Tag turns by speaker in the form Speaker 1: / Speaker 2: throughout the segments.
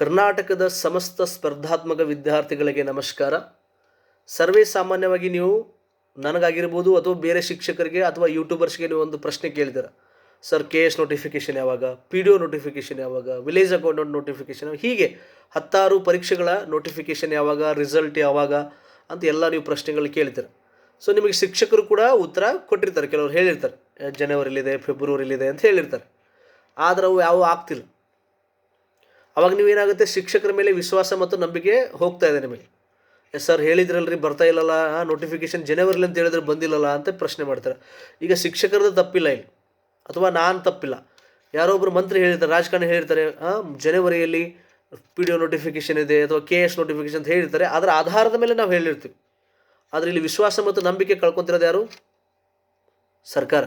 Speaker 1: ಕರ್ನಾಟಕದ ಸಮಸ್ತ ಸ್ಪರ್ಧಾತ್ಮಕ ವಿದ್ಯಾರ್ಥಿಗಳಿಗೆ ನಮಸ್ಕಾರ. ಸರ್ವೇ ಸಾಮಾನ್ಯವಾಗಿ ನೀವು ನನಗಾಗಿರ್ಬೋದು ಅಥವಾ ಬೇರೆ ಶಿಕ್ಷಕರಿಗೆ ಅಥವಾ ಯೂಟ್ಯೂಬರ್ಸ್ಗೆ ನೀವು ಒಂದು ಪ್ರಶ್ನೆ ಕೇಳಿದಿರ ಸರ್ ಕೆ ಎಸ್ ನೋಟಿಫಿಕೇಷನ್ ಯಾವಾಗ ಪಿ ಡಿ ಒ ನೋಟಿಫಿಕೇಷನ್ ಯಾವಾಗ ವಿಲೇಜ್ ಅಕೌಂಟ್ ನೋಟಿಫಿಕೇಷನ್ ಹೀಗೆ ಹತ್ತಾರು ಪರೀಕ್ಷೆಗಳ ನೋಟಿಫಿಕೇಷನ್ ಯಾವಾಗ ರಿಸಲ್ಟ್ ಯಾವಾಗ ಅಂತ ಎಲ್ಲ ನೀವು ಪ್ರಶ್ನೆಗಳು ಕೇಳ್ತೀರ. ಸೊ ನಿಮಗೆ ಶಿಕ್ಷಕರು ಕೂಡ ಉತ್ತರ ಕೊಟ್ಟಿರ್ತಾರೆ. ಕೆಲವರು ಹೇಳಿರ್ತಾರೆ "ಏ, ಜನವರಿಲಿದೆ ಫೆಬ್ರವರಿಲಿದೆ ಅಂತ ಹೇಳಿರ್ತಾರೆ. ಆದರೆ ಅವು ಯಾವ ಆಗ್ತಿಲ್ಲ. ಅವಾಗ ನೀವೇನಾಗುತ್ತೆ ಶಿಕ್ಷಕರ ಮೇಲೆ ವಿಶ್ವಾಸ ಮತ್ತು ನಂಬಿಕೆ ಹೋಗ್ತಾ ಇದೆ ನಿಮಗೆ. ಸರ್ ಹೇಳಿದ್ರಲ್ರಿ, ಬರ್ತಾ ಇಲ್ಲಲ್ಲ ನೋಟಿಫಿಕೇಶನ್ ಜನವರಿಲಿ ಅಂತ ಹೇಳಿದ್ರೆ ಬಂದಿಲ್ಲಲ್ಲ ಅಂತ ಪ್ರಶ್ನೆ ಮಾಡ್ತಾರೆ. ಈಗ ಶಿಕ್ಷಕರದ್ದು ತಪ್ಪಿಲ್ಲ ಇಲ್ಲಿ. ಅಥವಾ ನಾನು ತಪ್ಪಿಲ್ಲ. ಯಾರೋ ಒಬ್ಬರು ಮಂತ್ರಿ ಹೇಳಿರ್ತಾರೆ ರಾಜಕಾರಣಿ ಹೇಳಿರ್ತಾರೆ ಜನವರಿಯಲ್ಲಿ ಪಿ ಡಿ ಒ ನೋಟಿಫಿಕೇಶನ್ ಇದೆ ಅಥವಾ ಕೆ ಎಸ್ ನೋಟಿಫಿಕೇಶನ್ ಅಂತ ಹೇಳಿರ್ತಾರೆ ಅದರ ಆಧಾರದ ಮೇಲೆ ನಾವು ಹೇಳಿರ್ತೀವಿ. ಆದರೆ ಇಲ್ಲಿ ವಿಶ್ವಾಸ ಮತ್ತು ನಂಬಿಕೆ ಕಳ್ಕೊತಿರೋದು ಯಾರು? ಸರ್ಕಾರ.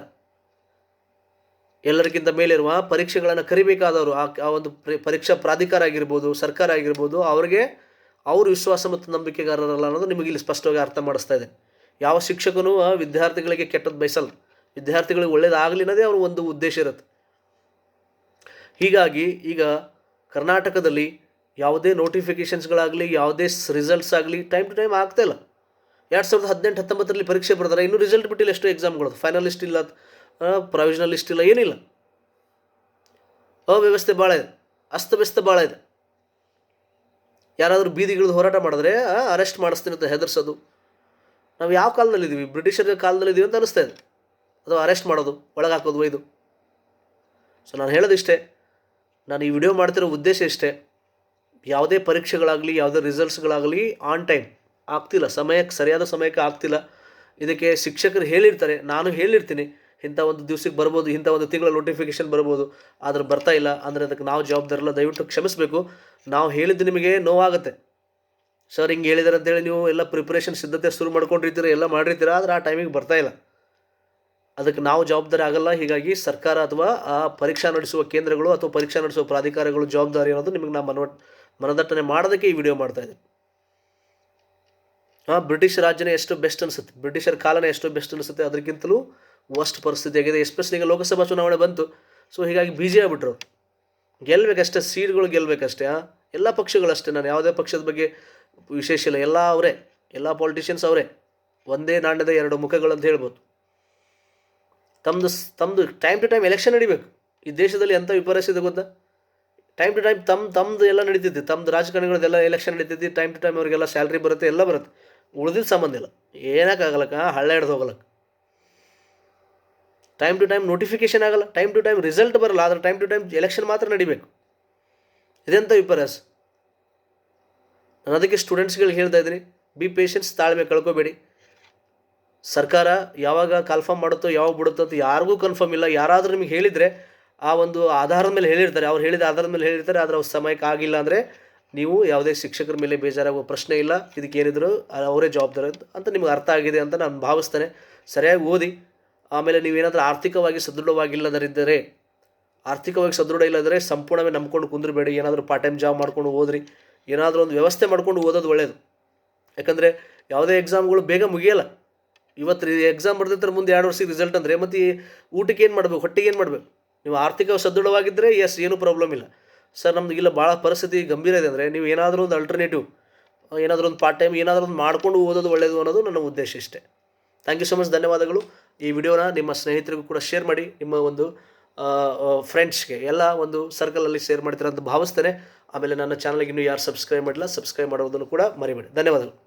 Speaker 1: ಎಲ್ಲರಿಗಿಂತ ಮೇಲಿರುವ ಪರೀಕ್ಷೆಗಳನ್ನು ಕರಿಬೇಕಾದವರು, ಆ ಒಂದು ಪ್ರ- ಪರೀಕ್ಷಾ ಪ್ರಾಧಿಕಾರ ಆಗಿರ್ಬೋದು, ಸರ್ಕಾರ ಆಗಿರ್ಬೋದು, ಅವರಿಗೆ ಅವರು ವಿಶ್ವಾಸ ಮತ್ತು ನಂಬಿಕೆಗಾರರಲ್ಲ ಅನ್ನೋದು ನಿಮಗೆ ಇಲ್ಲಿ ಸ್ಪಷ್ಟವಾಗಿ ಅರ್ಥ ಮಾಡಿಸ್ತಾ ಇದೆ. ಯಾವ ಶಿಕ್ಷಕನು ವಿದ್ಯಾರ್ಥಿಗಳಿಗೆ ಕೆಟ್ಟದ್ದು ಬಯಸಲ್ಲ. ವಿದ್ಯಾರ್ಥಿಗಳಿಗೆ ಒಳ್ಳೇದಾಗಲಿ ಅನ್ನೋದೇ ಅವ್ರ ಒಂದು ಉದ್ದೇಶ ಇರುತ್ತೆ. ಹೀಗಾಗಿ ಈಗ ಕರ್ನಾಟಕದಲ್ಲಿ ಯಾವುದೇ ನೋಟಿಫಿಕೇಷನ್ಸ್ಗಳಾಗಲಿ, ಯಾವುದೇ ರಿಸಲ್ಟ್ಸ್ ಆಗಲಿ ಟೈಮ್ ಟು ಟೈಮ್ ಆಗ್ತಾ ಇಲ್ಲ. ಎರಡು ಸಾವಿರದ ಹದಿನೆಂಟು ಹತ್ತೊಂಬತ್ತರಲ್ಲಿ ಪರೀಕ್ಷೆ ಬರ್ತಾರೆ ಇನ್ನೂ ರಿಸಲ್ಟ್ ಬಿಟ್ಟಿಲ್ಲ ಎಷ್ಟು ಎಕ್ಸಾಮ್ಗಳು. ಫೈನಲಿಸ್ಟ್ ಇಲ್ಲ ಪ್ರಾವಿಷನಲ್ ಲಿಸ್ಟ್ ಇಲ್ಲ, ಏನಿಲ್ಲ. ಅವ್ಯವಸ್ಥೆ ಭಾಳ ಇದೆ, ಅಸ್ತವ್ಯಸ್ತ ಭಾಳ ಇದೆ. ಯಾರಾದರೂ ಬೀದಿಗಿಳಿದು ಹೋರಾಟ ಮಾಡಿದ್ರೆ ಅರೆಸ್ಟ್ ಮಾಡಿಸ್ತೀನಿ ಅಂತ ಹೆದರ್ಸೋದು. ನಾವು ಯಾವ ಕಾಲದಲ್ಲಿದ್ದೀವಿ ಬ್ರಿಟಿಷರ ಕಾಲದಲ್ಲಿದ್ದೀವಿ ಅಂತ ಅನಿಸ್ತಾ ಇದೆ. ಅಥವಾ ಅರೆಸ್ಟ್ ಮಾಡೋದು ಒಳಗೆ ಹಾಕೋದು ಒಯ್ದು. ಸೊ ನಾನು ಹೇಳೋದಿಷ್ಟೇ ನಾನು ಈ ವಿಡಿಯೋ ಮಾಡ್ತಿರೋ ಉದ್ದೇಶ ಇಷ್ಟೇ. ಯಾವುದೇ ಪರೀಕ್ಷೆಗಳಾಗಲಿ, ಯಾವುದೇ ರಿಸಲ್ಟ್ಸ್ಗಳಾಗಲಿ ಆನ್ ಟೈಮ್ ಆಗ್ತಿಲ್ಲ. ಸಮಯಕ್ಕೆ, ಸರಿಯಾದ ಸಮಯಕ್ಕೆ ಆಗ್ತಿಲ್ಲ. ಇದಕ್ಕೆ ಶಿಕ್ಷಕರು ಹೇಳಿರ್ತಾರೆ, ನಾನು ಹೇಳಿರ್ತೀನಿ. ಇಂಥ ಒಂದು ದಿವ್ಸಕ್ಕೆ ಬರ್ಬೋದು, ಇಂಥ ಒಂದು ತಿಂಗಳ ನೋಟಿಫಿಕೇಶನ್ ಬರ್ಬೋದು. ಆದರೆ ಬರ್ತಾ ಇಲ್ಲ. ಅಂದರೆ ಅದಕ್ಕೆ ನಾವು ಜವಾಬ್ದಾರಿಲ್ಲ. ದಯವಿಟ್ಟು ಕ್ಷಮಿಸಬೇಕು. ನಾವು ಹೇಳಿದ್ದು ನಿಮಗೆ ನೋವಾಗುತ್ತೆ. ಸರ್, ಹಿಂಗೆ ಹೇಳಿದಾರೆ ಅಂತೇಳಿ ನೀವು ಎಲ್ಲ ಪ್ರಿಪ್ರೇಷನ್ ಸಿದ್ಧತೆ ಶುರು ಮಾಡ್ಕೊಂಡಿರ್ತೀರ, ಎಲ್ಲ ಮಾಡಿರ್ತೀರ, ಆದರೆ ಆ ಟೈಮಿಗೆ ಬರ್ತಾ ಇಲ್ಲ. ಅದಕ್ಕೆ ನಾವು ಜವಾಬ್ದಾರಿ ಆಗಲ್ಲ. ಹೀಗಾಗಿ ಸರ್ಕಾರ ಅಥವಾ ಆ ಪರೀಕ್ಷಾ ನಡೆಸುವ ಕೇಂದ್ರಗಳು ಅಥವಾ ಪರೀಕ್ಷಾ ನಡೆಸುವ ಪ್ರಾಧಿಕಾರಗಳು ಜವಾಬ್ದಾರಿ ಅನ್ನೋದು ನಿಮಗೆ ನಾವು ಮನವ, ಮನದಟ್ಟಣೆ ಮಾಡೋದಕ್ಕೆ ಈ ವಿಡಿಯೋ ಮಾಡ್ತಾ ಇದ್ದೀನಿ. ಹಾಂ ಬ್ರಿಟಿಷ್ ರಾಜ್ಯನೇ ಎಷ್ಟು ಬೆಸ್ಟ್ ಅನಿಸುತ್ತೆ? ಬ್ರಿಟಿಷರ ಕಾಲನೇ ಎಷ್ಟು ಬೆಸ್ಟ್ ಅನಿಸುತ್ತೆ? ಅದಕ್ಕಿಂತಲೂ ವರ್ಸ್ಟ್ ಪರಿಸ್ಥಿತಿ ಆಗಿದೆ ಎಸ್ಪೆಷಲಿ ಈಗ ಲೋಕಸಭಾ ಚುನಾವಣೆ ಬಂತು. ಸೊ ಹೀಗಾಗಿ ಬಿಜಿ ಆಗ್ಬಿಟ್ರು. ಗೆಲ್ಲಬೇಕಷ್ಟೇ ಸೀಟ್ಗಳು ಗೆಲ್ಲಬೇಕಷ್ಟೇ ಎಲ್ಲ ಪಕ್ಷಗಳಷ್ಟೇ ನಾನು, ಯಾವುದೇ ಪಕ್ಷದ ಬಗ್ಗೆ ವಿಶೇಷ ಇಲ್ಲ. ಎಲ್ಲ ಅವರೇ, ಎಲ್ಲ ಪಾಲಿಟಿಷಿಯನ್ಸ್ ಅವರೇ. ಒಂದೇ ನಾಣ್ಯದ ಎರಡು ಮುಖಗಳು ಅಂತ ಹೇಳ್ಬೋದು. ತಮ್ಮದು ತಮ್ಮದು ಟೈಮ್ ಟು ಟೈಮ್ ಎಲೆಕ್ಷನ್ ನಡಿಬೇಕು. ಈ ದೇಶದಲ್ಲಿ ಎಂಥ ವಿಪರ್ಯಾಸ ಇದೆ ಗೊತ್ತಾ? ಟೈಮ್ ಟು ಟೈಮ್ ತಮ್ಮ ತಮ್ಮದು ಎಲ್ಲ ನಡೀತಿದ್ದೆ ತಮ್ಮದು ರಾಜಕಾರಣಿಗಳದೆಲ್ಲ ಎಲೆಕ್ಷನ್ ನಡೀತಿದ್ದೆ ಟೈಮ್ ಟು ಟೈಮ್ ಅವರಿಗೆಲ್ಲ ಸ್ಯಾಲ್ರಿ ಬರುತ್ತೆ, ಎಲ್ಲ ಬರುತ್ತೆ. ಉಳಿದಿದ್ದು ಸಂಬಂಧ ಇಲ್ಲ. ಏನಕ್ಕಾಗಲಕ್ಕ? ಹಳ್ಳ ಹಿಡ್ದು ಹೋಗಲಕ್ಕ. ಟೈಮ್ ಟು ಟೈಮ್ ನೋಟಿಫಿಕೇಶನ್ ಆಗಲ್ಲ. ಟೈಮ್ ಟು ಟೈಮ್ ರಿಸಲ್ಟ್ ಬರಲ್ಲ. ಆದರೆ ಟೈಮ್ ಟು ಟೈಮ್ ಎಲೆಕ್ಷನ್ ಮಾತ್ರ ನಡಿಬೇಕು. ಇದೆಂತ ವಿಪರ್ಯಾಸ? ನಾನು ಅದಕ್ಕೆ ಸ್ಟೂಡೆಂಟ್ಸ್ಗಳಿಗೆ ಹೇಳ್ತಾ ಇದ್ದೀನಿ ಬಿ ಪೇಷನ್ಸ್ ತಾಳ್ಮೆ ಕಳ್ಕೊಬೇಡಿ. ಸರ್ಕಾರ ಯಾವಾಗ ಕನ್ಫರ್ಮ್ ಮಾಡುತ್ತೋ, ಯಾವಾಗ ಬಿಡುತ್ತೋ ಅಂತ ಯಾರಿಗೂ ಕನ್ಫರ್ಮ್ ಇಲ್ಲ. ಯಾರಾದರೂ ನಿಮಗೆ ಹೇಳಿದರೆ ಆ ಒಂದು ಆಧಾರದ ಮೇಲೆ ಹೇಳಿರ್ತಾರೆ. ಅವ್ರು ಹೇಳಿದ ಆಧಾರದ ಮೇಲೆ ಹೇಳಿರ್ತಾರೆ. ಆದರೆ ಅವ್ರ ಸಮಯಕ್ಕೆ ಆಗಿಲ್ಲ ಅಂದರೆ ನೀವು ಯಾವುದೇ ಶಿಕ್ಷಕರ ಮೇಲೆ ಬೇಜಾರಾಗುವ ಪ್ರಶ್ನೆ ಇಲ್ಲ. ಇದಕ್ಕೆ ಏನಿದ್ರು ಅವರೇ ಜವಾಬ್ದಾರಿ ಅಂತ- ಅಂತ ನಿಮ್ಗೆ ಅರ್ಥ ಆಗಿದೆ ಅಂತ ನಾನು ಭಾವಿಸ್ತೇನೆ. ಸರಿಯಾಗಿ ಓದಿ ಆಮೇಲೆ ನೀವೇನಾದರೂ ಆರ್ಥಿಕವಾಗಿ ಸದೃಢವಾಗಿಲ್ಲದರಿದ್ದರೆ ಆರ್ಥಿಕವಾಗಿ ಸದೃಢ ಇಲ್ಲದರೆ ಸಂಪೂರ್ಣವೇ ನಂಬ್ಕೊಂಡು ಕುಂದಿರಬೇಡಿ. ಏನಾದರೂ ಪಾರ್ಟ್ ಟೈಮ್ ಜಾಬ್ ಮಾಡ್ಕೊಂಡು ಓದ್ರಿ ಏನಾದರೂ ಒಂದು ವ್ಯವಸ್ಥೆ ಮಾಡ್ಕೊಂಡು ಓದೋದು ಒಳ್ಳೆಯದು ಯಾಕಂದರೆ ಯಾವುದೇ ಎಕ್ಸಾಮ್ಗಳು ಬೇಗ ಮುಗಿಯಲ್ಲ. ಇವತ್ತು ಎಕ್ಸಾಮ್ ಬರ್ದಿರ್ತಾರೆ ಮುಂದೆ ಎರಡು ವರ್ಷಕ್ಕೆ ರಿಸಲ್ಟ್ ಅಂದರೆ, ಮತ್ತು ಊಟಕ್ಕೆ ಏನು ಮಾಡಬೇಕು? ಹೊಟ್ಟೆಗೆ ಏನು ಮಾಡಬೇಕು? ನೀವು ಆರ್ಥಿಕ ಸದೃಢವಾಗಿದ್ದರೆ ಎಸ್ ಏನೂ ಪ್ರಾಬ್ಲಮ್ ಇಲ್ಲ. ಸರ್, ನಮ್ದು ಇಲ್ಲ ಭಾಳ ಪರಿಸ್ಥಿತಿ ಗಂಭೀರ ಇದೆ ಅಂದರೆ, ನೀವು ಏನಾದರೂ ಒಂದು ಅಲ್ಟರ್ನೇಟಿವ್ ಏನಾದರೂ ಒಂದು ಪಾರ್ಟ್ ಟೈಮ್ ಏನಾದರೂ ಒಂದು ಮಾಡ್ಕೊಂಡು ಓದೋದು ಒಳ್ಳೆಯದು ಅನ್ನೋದು ನನ್ನ ಉದ್ದೇಶ ಇಷ್ಟೇ. ಥ್ಯಾಂಕ್ ಯು ಸೊ ಮಚ್ ಧನ್ಯವಾದಗಳು. ಈ ವಿಡಿಯೋನ ನಿಮ್ಮ ಸ್ನೇಹಿತರಿಗೂ ಕೂಡ ಶೇರ್ ಮಾಡಿ, ನಿಮ್ಮ ಒಂದು ಫ್ರೆಂಡ್ಸ್ಗೆ ಎಲ್ಲ ಒಂದು ಸರ್ಕಲಲ್ಲಿ ಶೇರ್ ಮಾಡ್ತೀರ ಅಂತ ಭಾವಿಸ್ತೇನೆ. ಆಮೇಲೆ ನನ್ನ ಚಾನಲ್ಗೆ ಇನ್ನೂ ಯಾರು ಸಬ್ಸ್ಕ್ರೈಬ್ ಮಾಡಿಲ್ಲ ಸಬ್ಸ್ಕ್ರೈಬ್ ಮಾಡೋದನ್ನು ಕೂಡ ಮರಿಬೇಡಿ. ಧನ್ಯವಾದಗಳು.